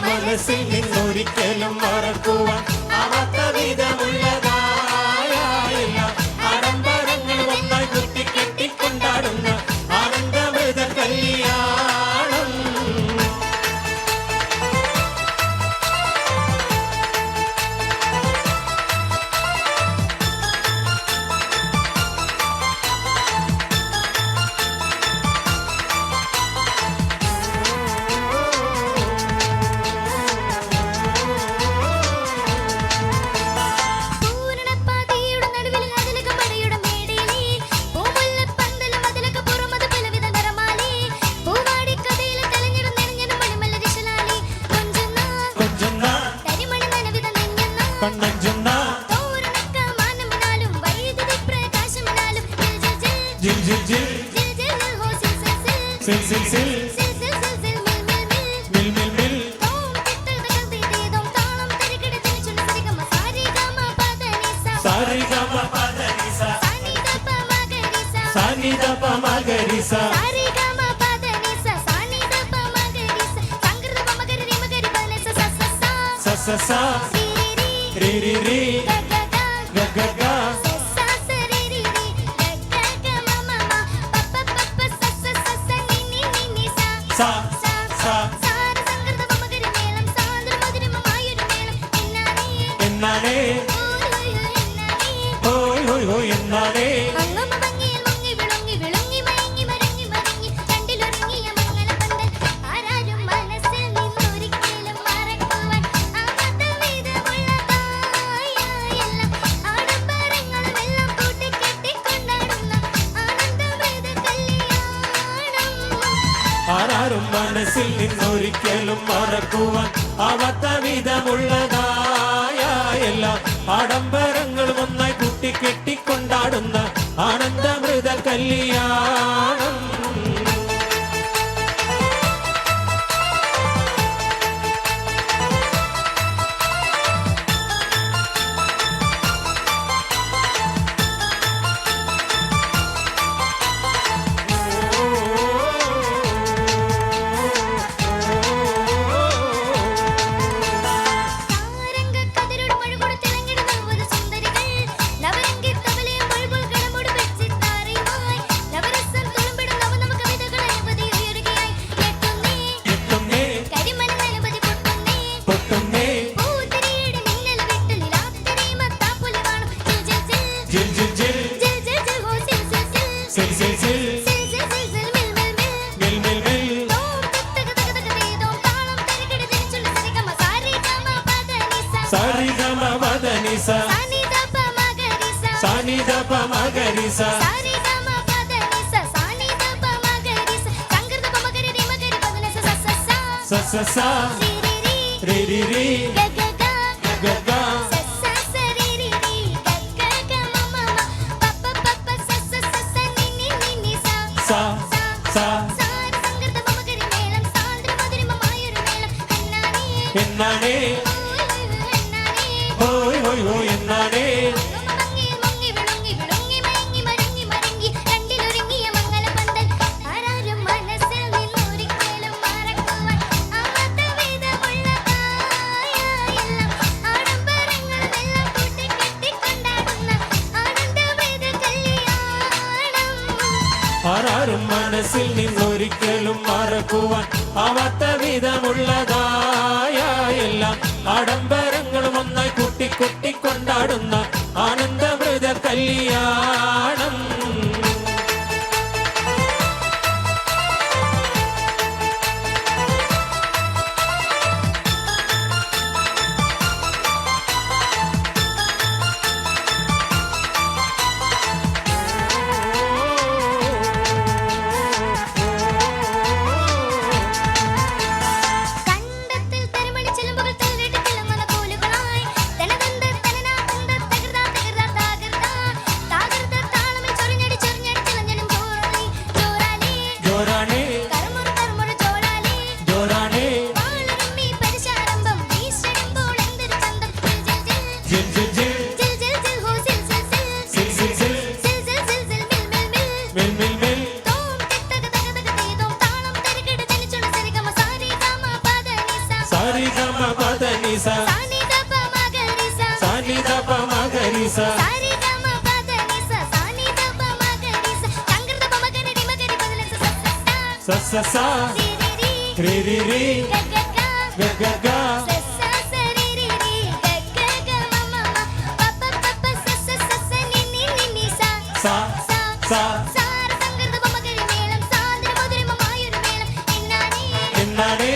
മനസ്സിൽ നിന്നൊരിക്കലും മറക്കുവാൻ അവത്ത വിധമുള്ള கண்ணன் சொன்னா ஜில் ஜில் ஜில் சில் சில் சில் மில் மில் மில் சாரி காமா பாதனிசா சாரி தப்பா மகரிசா sa sa ரி ரி ரி ஹோய் ஹோய் ஹோய் என்னானே മനസ്സിൽ നിന്നൊരിക്കലും മറക്കുവാൻ അവത്ത വിധമുള്ളതായ എല്ലാ ആഡംബരങ്ങളും ഒന്നായി കൂട്ടിക്കെട്ടിക്കൊണ്ടാടുന്ന ആനന്ദമൃത കല്യാണ. మగరిస సని దప మగరిస సని దప మగరిస సరి దమ పదనిస సని దప మగరిస సంగర దప మగరి రి మగరి పదనిస స స స స స స రి రి రి గ గ గ గ గ గ సా సా సంగర దప మగరి మేళం సాంద్ర మధురిమ మాయురు మేళం ఎన్నానే ఎన్నానే ഓയ് ഓയ് ഓയ് മനസ്സിൽ മറക്കുവാൻ ആവാത്ത വിധമുള്ളതായ എല്ലാം ആഡംബരങ്ങളും ഒന്ന കൊട്ടിക്കൊണ്ടാടുന്ന ആനന്ദമൃത കല്യാ நிசா sa sa sa re re re ga ga ga sa sa sir சங்கரத பொம்மகரி மேளம் சாந்திர மதுரை மாயூர் மேளம். என்னானே? என்னானே?